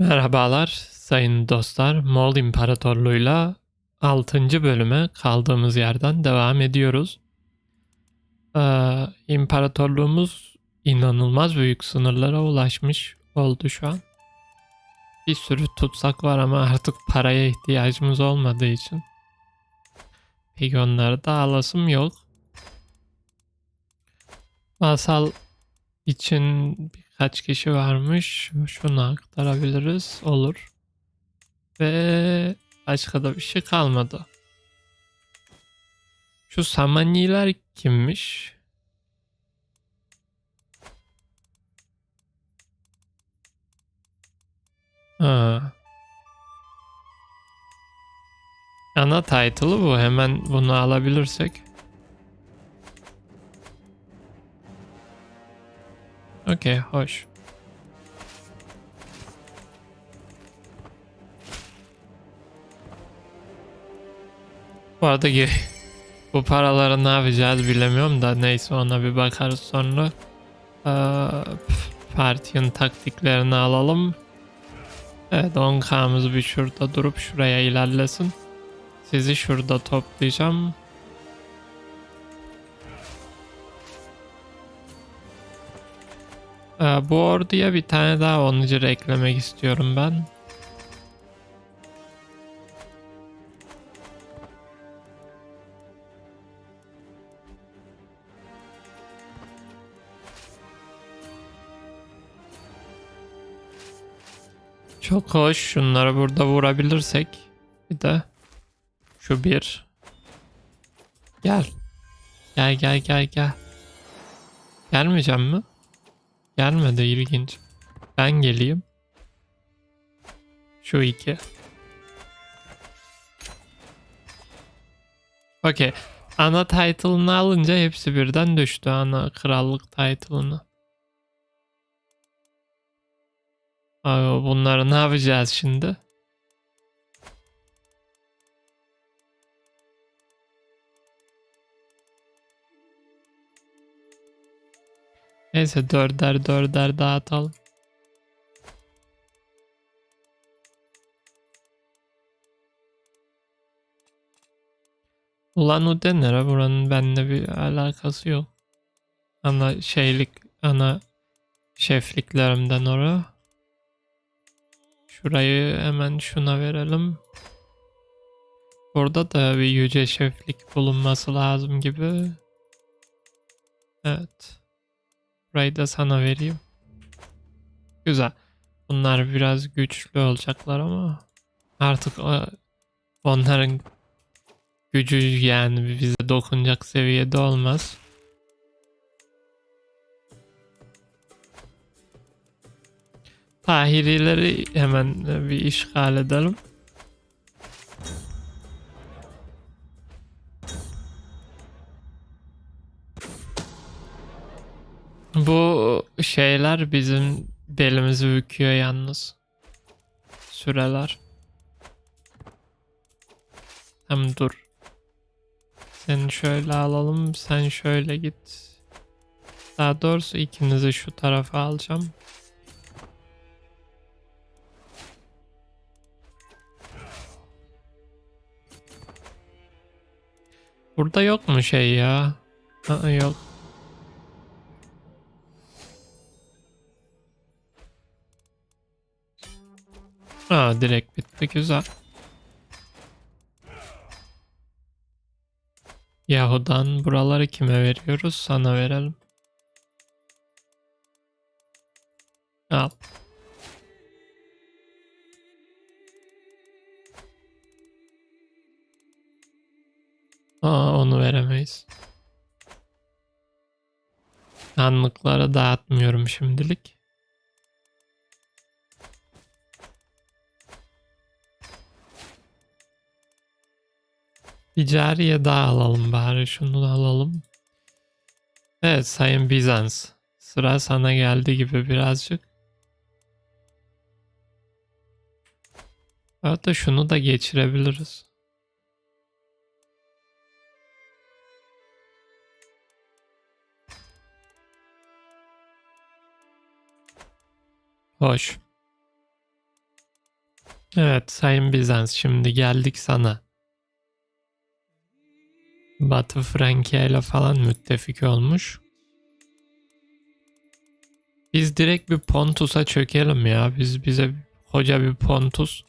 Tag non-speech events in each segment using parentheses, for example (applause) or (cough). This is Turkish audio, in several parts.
Merhabalar sayın dostlar. Moğol İmparatorluğu'yla 6. bölüme kaldığımız yerden devam ediyoruz. Ee, imparatorluğumuz inanılmaz büyük sınırlara ulaşmış oldu şu an. Bir sürü tutsak var ama artık paraya ihtiyacımız olmadığı için pek onları da alasım yok. Masal için birkaç kişi varmış. Şunu aktarabiliriz. Olur. Ve başka da bir şey kalmadı. Şu Samaniler kimmiş? Ha. Ana title'ı bu. Hemen bunu alabilirsek. Okey, hoş. Bu arada (laughs) bu paraları ne yapacağız bilemiyorum da neyse ona bir bakarız sonra. Ee, Parti'nin taktiklerini alalım. Evet 10k'mız bir şurada durup şuraya ilerlesin. Sizi şurada toplayacağım. Ee, bu orduya bir tane daha onucur eklemek istiyorum ben. Çok hoş. Şunları burada vurabilirsek. Bir de şu bir. Gel. Gel gel gel gel. Gelmeyeceğim mi? Gelmedi ilginç. Ben geleyim. Şu iki. Okey. Ana title'ını alınca hepsi birden düştü. Ana krallık title'ını. Abi bunları ne yapacağız şimdi? Neyse dörder dörder dağıtalım. Ulan Ude nere? Buranın benimle bir alakası yok. Ana şeylik, ana şefliklerimden oraya. Şurayı hemen şuna verelim. Burada da bir yüce şeflik bulunması lazım gibi. Evet. Burayı da sana vereyim. Güzel. Bunlar biraz güçlü olacaklar ama artık o- onların gücü yani bize dokunacak seviyede olmaz. Tahirileri hemen bir işgal edelim. Bu şeyler bizim belimizi büküyor yalnız. Süreler. Hem dur. Seni şöyle alalım. Sen şöyle git. Daha doğrusu ikinizi şu tarafa alacağım. Burada yok mu şey ya? Aa, yok. Aa direkt bitti güzel. Yahudan buraları kime veriyoruz? Sana verelim. Al. Aa onu veremeyiz. Anlıkları dağıtmıyorum şimdilik. Bir cariye daha alalım bari. Şunu da alalım. Evet Sayın Bizans. Sıra sana geldi gibi birazcık. Hatta şunu da geçirebiliriz. Hoş. Evet Sayın Bizans şimdi geldik sana. Batı Frankia ile falan müttefik olmuş. Biz direkt bir Pontus'a çökelim ya. Biz bize koca bir Pontus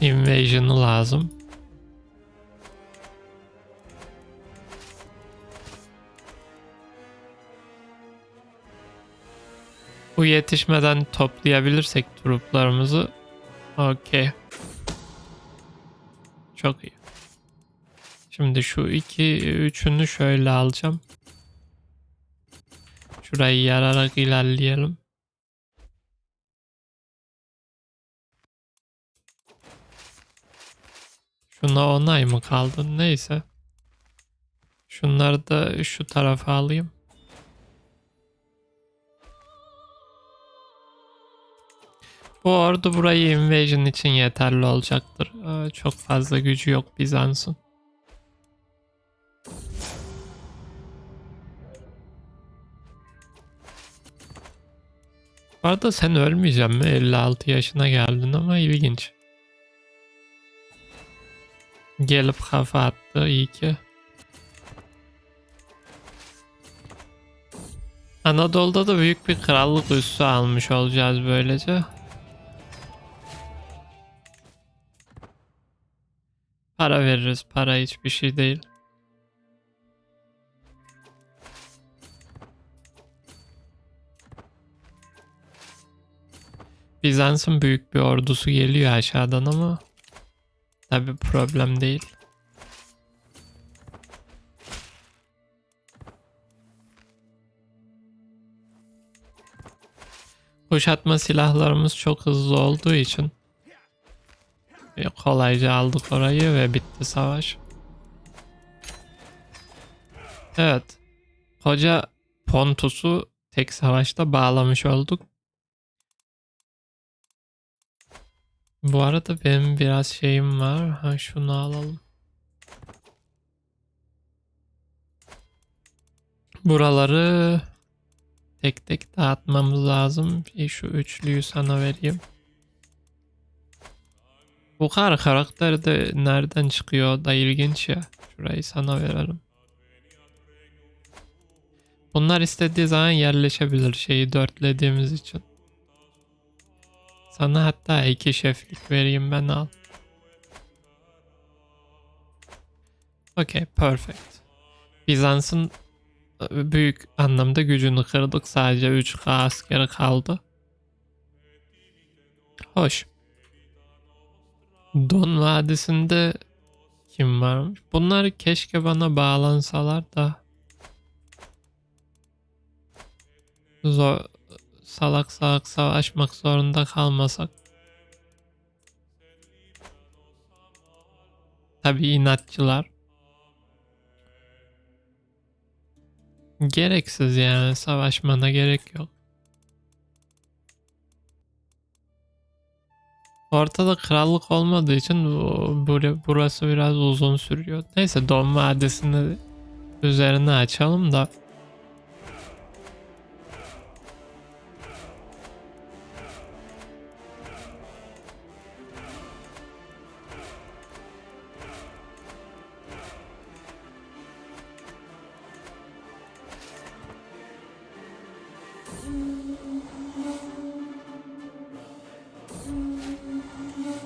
invasion'ı lazım. Bu yetişmeden toplayabilirsek truplarımızı okey. Çok iyi. Şimdi şu iki üçünü şöyle alacağım. Şurayı yararak ilerleyelim. Şuna onay mı kaldı? Neyse. Şunları da şu tarafa alayım. Bu ordu burayı invasion için yeterli olacaktır. Ee, Çok fazla gücü yok Bizans'ın. Bu arada sen ölmeyeceksin mi? 56 yaşına geldin ama ilginç. Gelip kafa attı iyi ki. Anadolu'da da büyük bir krallık üssü almış olacağız böylece. Para veririz. Para hiçbir şey değil. Bizans'ın büyük bir ordusu geliyor aşağıdan ama tabi problem değil. Kuşatma silahlarımız çok hızlı olduğu için kolayca aldık orayı ve bitti savaş. Evet. Koca Pontus'u tek savaşta bağlamış olduk. Bu arada benim biraz şeyim var. Ha şunu alalım. Buraları tek tek dağıtmamız lazım. Bir şu üçlüyü sana vereyim. Bu kar karakteri de nereden çıkıyor da ilginç ya. Şurayı sana verelim. Bunlar istediği zaman yerleşebilir şeyi dörtlediğimiz için. Sana hatta iki şeflik vereyim ben al. Okay, perfect. Bizans'ın e, büyük anlamda gücünü kırdık. Sadece 3K askeri kaldı. Hoş. Don Vadisi'nde kim varmış? Bunlar keşke bana bağlansalar da zor salak salak savaşmak zorunda kalmasak. Tabii inatçılar. Gereksiz yani savaşmana gerek yok. Ortada krallık olmadığı için bu- bura- burası biraz uzun sürüyor. Neyse Don Vadisi'ni üzerine açalım da.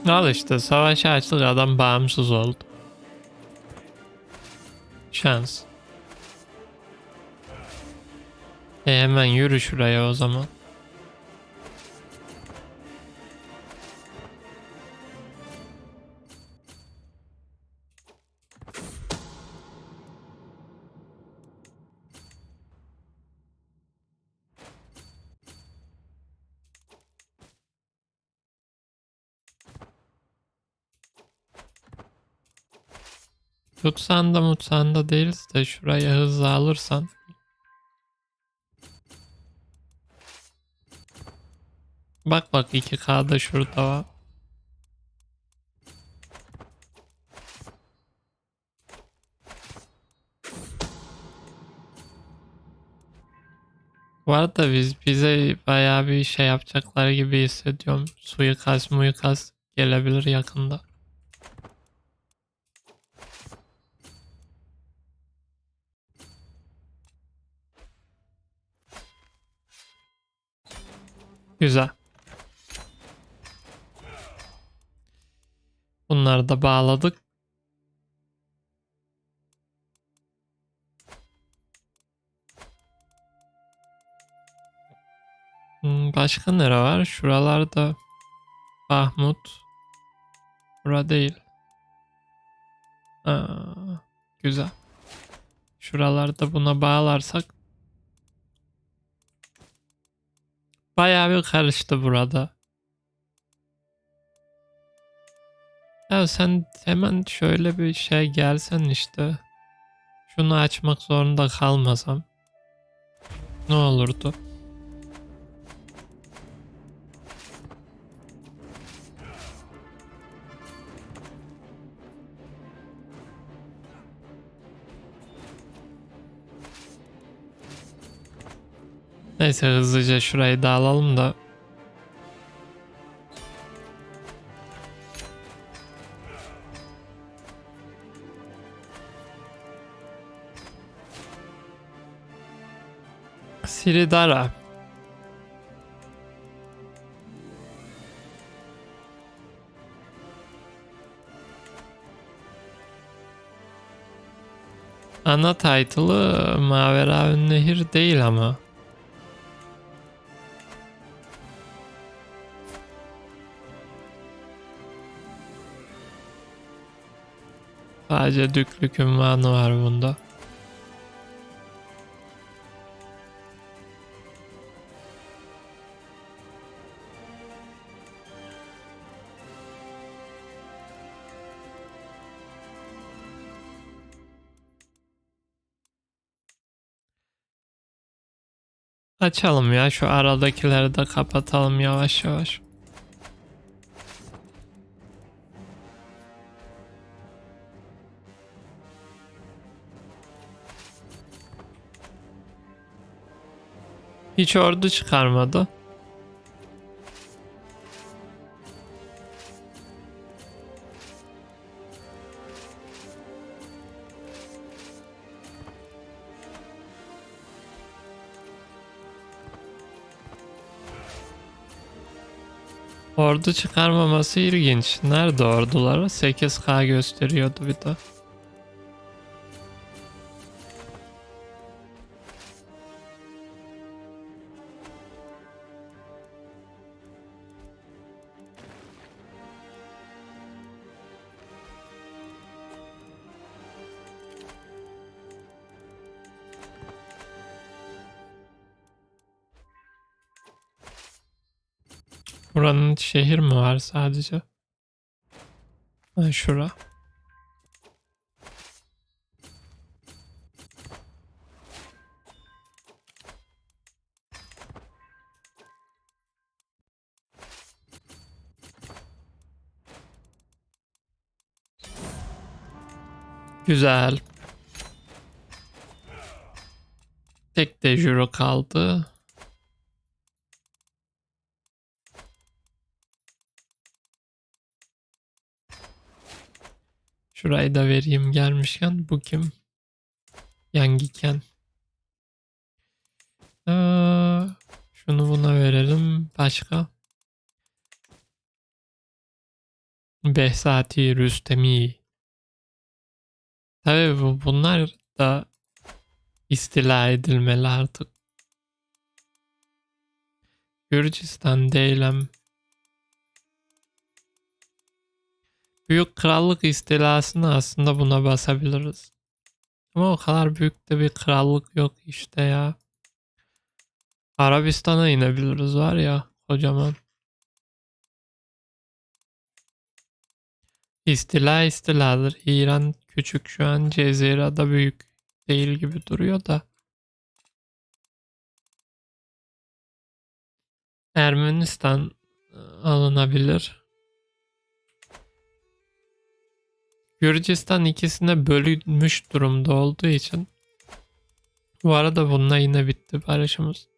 Al işte savaşı açtık adam bağımsız oldu. Şans. E hemen yürü şuraya o zaman. Tutsan da mutsan da değiliz de şuraya hızlı alırsan. Bak bak 2K'da şurada var. Bu arada biz bize bayağı bir şey yapacaklar gibi hissediyorum. Suikast muikast gelebilir yakında. Güzel. Bunları da bağladık. Hmm, Başka nere var? Şuralarda Bahmut. Bura değil. Aa, güzel. Şuralarda buna bağlarsak bayağı bir karıştı burada. Ya sen hemen şöyle bir şey gelsen işte. Şunu açmak zorunda kalmasam. Ne olurdu? Neyse hızlıca şurayı da alalım da. Siridara. Ana title'ı Mavera Nehir değil ama. Sadece düklük ünvanı var bunda. Açalım ya şu aradakileri de kapatalım yavaş yavaş. Hiç ordu çıkarmadı. Ordu çıkarmaması ilginç. Nerede orduları? 8K gösteriyordu bir de. Buranın şehir mi var sadece? Ha, şura. Güzel. Tek de juro kaldı. Şurayı da vereyim gelmişken. Bu kim? Yangiken. Aa, şunu buna verelim. Başka? Behzati Rüstemi. Tabii bu, bunlar da istila edilmeli artık. Gürcistan değilim. Büyük krallık istilasını aslında buna basabiliriz. Ama o kadar büyük de bir krallık yok işte ya. Arabistan'a inebiliriz var ya kocaman. İstila istiladır. İran küçük şu an Cezira'da büyük değil gibi duruyor da. Ermenistan e, alınabilir. Gürcistan ikisine bölünmüş durumda olduğu için bu arada bununla yine bitti barışımız.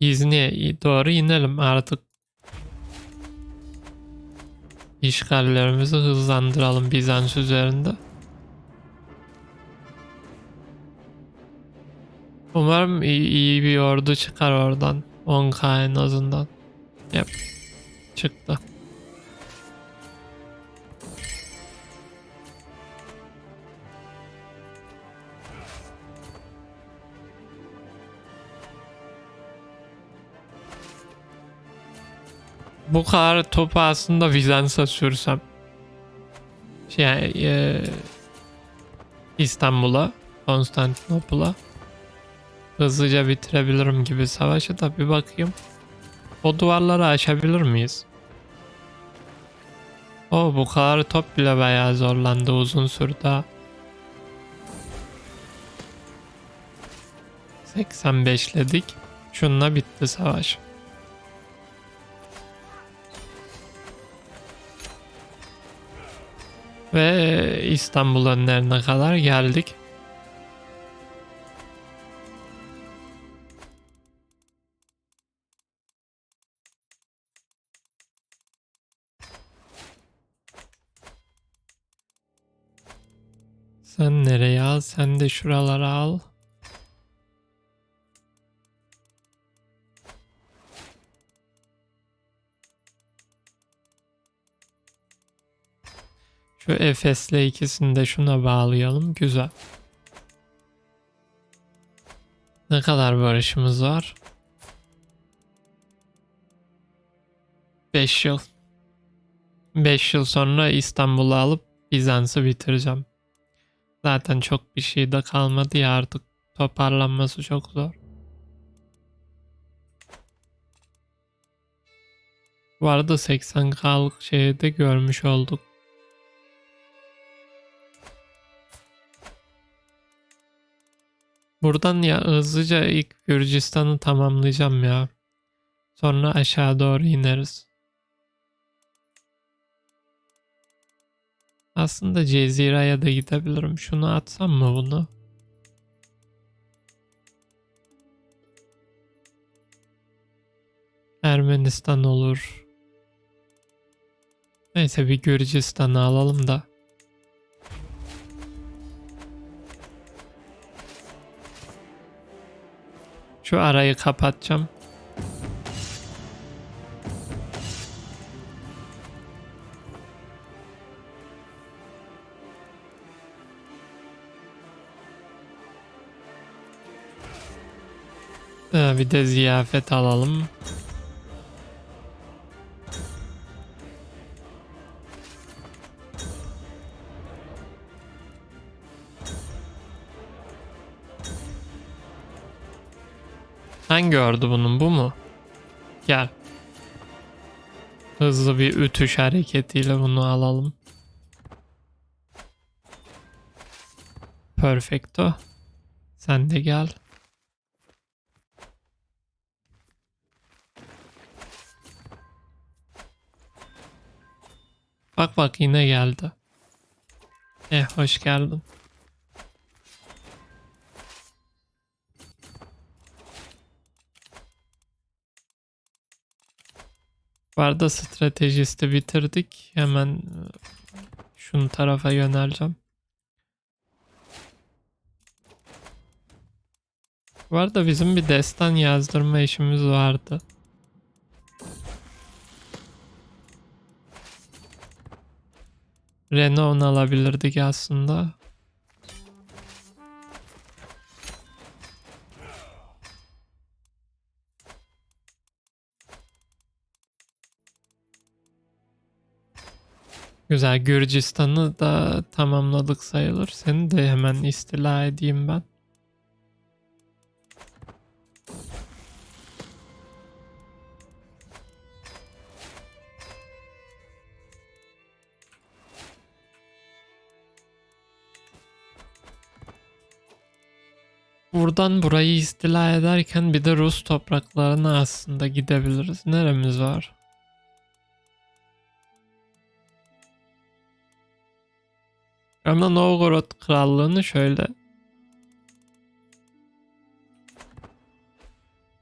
İzni'ye doğru inelim artık. İşgallerimizi hızlandıralım Bizans üzerinde. Umarım iyi, iyi bir ordu çıkar oradan. 10k en azından. Yap. Çıktı. Bu kadar topu aslında Bizans'a sürsem. Şey, e, İstanbul'a, Konstantinopol'a hızlıca bitirebilirim gibi savaşı da bir bakayım. O duvarları aşabilir miyiz? O bu kadar top bile bayağı zorlandı uzun sürdü ha. 85'ledik. Şununla bitti savaş. Ve İstanbul önlerine kadar geldik. Sen nereye al? Sen de şuralara al. Şu Efes'le ikisini de şuna bağlayalım. Güzel. Ne kadar barışımız var? 5 yıl. 5 yıl sonra İstanbul'u alıp Bizans'ı bitireceğim. Zaten çok bir şey de kalmadı ya artık toparlanması çok zor. Bu arada 80K'lık şeyi de görmüş olduk. Buradan ya hızlıca ilk Gürcistan'ı tamamlayacağım ya. Sonra aşağı doğru ineriz. Aslında Cezira'ya da gidebilirim. Şunu atsam mı bunu? Ermenistan olur. Neyse bir Gürcistan'ı alalım da. Şu arayı kapatacağım. Ee, bir de ziyafet alalım. Hangi ordu bunun bu mu? Gel. Hızlı bir ütüş hareketiyle bunu alalım. Perfecto. Sen de gel. Bak bak yine geldi. Eh hoş geldin. Bu arada stratejisti bitirdik. Hemen e, şunu tarafa yöneleceğim. Bu arada bizim bir destan yazdırma işimiz vardı. Renault alabilirdik aslında. Güzel Gürcistan'ı da tamamladık sayılır. Seni de hemen istila edeyim ben. Buradan burayı istila ederken bir de Rus topraklarına aslında gidebiliriz. Neremiz var? Ama Novgorod krallığını şöyle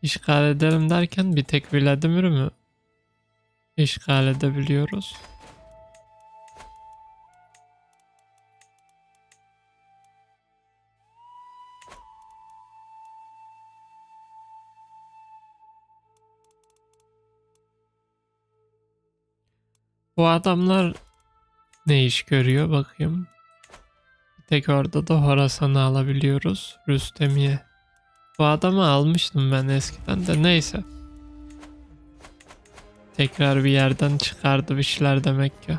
İşgal edelim derken bir tek Vladimir'i mi işgal edebiliyoruz? Bu adamlar ne iş görüyor bakayım. Tek orada da Horasan'ı alabiliyoruz. Rüstemiye. Bu adamı almıştım ben eskiden de neyse. Tekrar bir yerden çıkardı bir şeyler demek ki.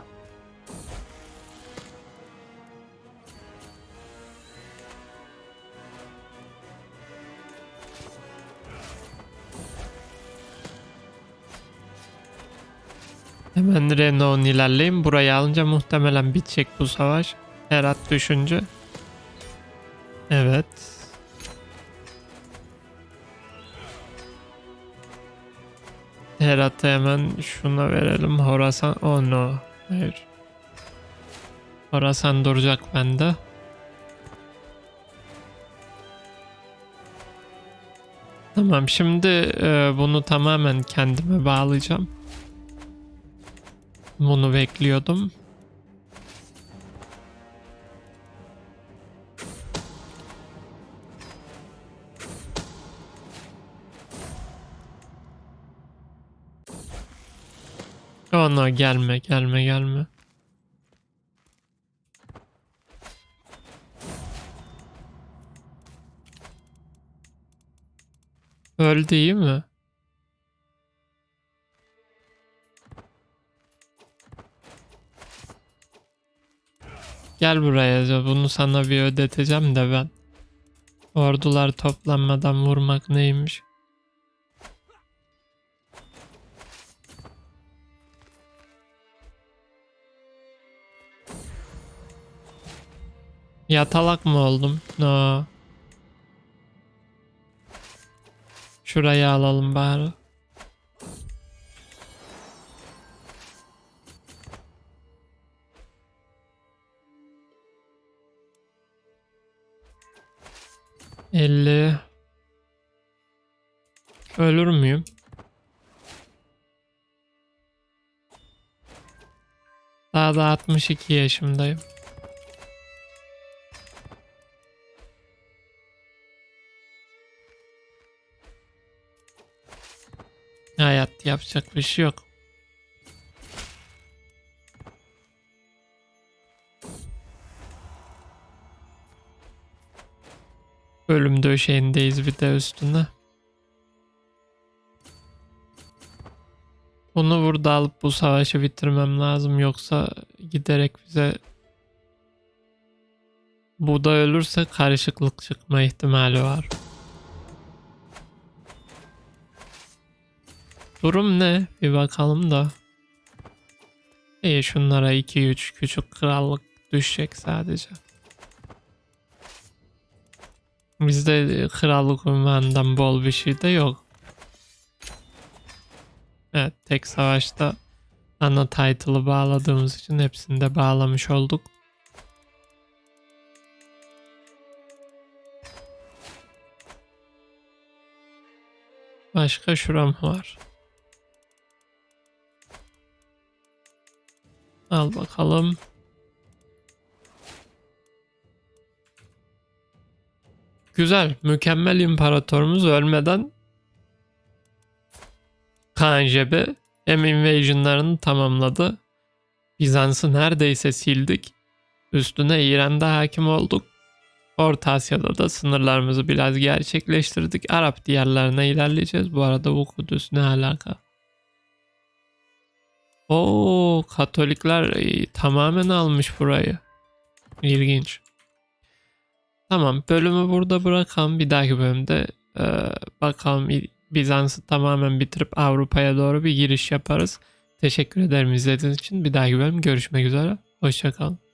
Hemen Renault'un ilerleyeyim. Burayı alınca muhtemelen bitecek bu savaş. Herat düşünce. Evet. Herat'ı hemen şuna verelim. Horasan. Oh no. Hayır. Horasan duracak bende. Tamam şimdi e, bunu tamamen kendime bağlayacağım. Bunu bekliyordum. Ona gelme gelme gelme. Öldü iyi mi? Gel buraya bunu sana bir ödeteceğim de ben. Ordular toplanmadan vurmak neymiş? Yatalak mı oldum? No. Şurayı alalım bari. Elli. Ölür müyüm? Daha da 62 yaşımdayım. Yapacak bir şey yok. Ölüm döşeğindeyiz bir de üstüne. Bunu burada alıp bu savaşı bitirmem lazım yoksa giderek bize bu da ölürse karışıklık çıkma ihtimali var. Durum ne? Bir bakalım da. İyi şunlara 2-3 küçük krallık düşecek sadece. Bizde krallık unvanından bol bir şey de yok. Evet tek savaşta ana title'ı bağladığımız için hepsini de bağlamış olduk. Başka şuram var. Al bakalım. Güzel. Mükemmel imparatorumuz ölmeden Kanjebe hem invasionlarını tamamladı. Bizans'ı neredeyse sildik. Üstüne İran'da hakim olduk. Orta Asya'da da sınırlarımızı biraz gerçekleştirdik. Arap diyarlarına ilerleyeceğiz. Bu arada bu Kudüs ne alaka? Oo, Katolikler tamamen almış burayı. İlginç. Tamam, bölümü burada bırakalım. Bir dahaki bölümde e, bakalım Bizans'ı tamamen bitirip Avrupa'ya doğru bir giriş yaparız. Teşekkür ederim izlediğiniz için. Bir dahaki bölüm görüşmek üzere. Hoşçakalın.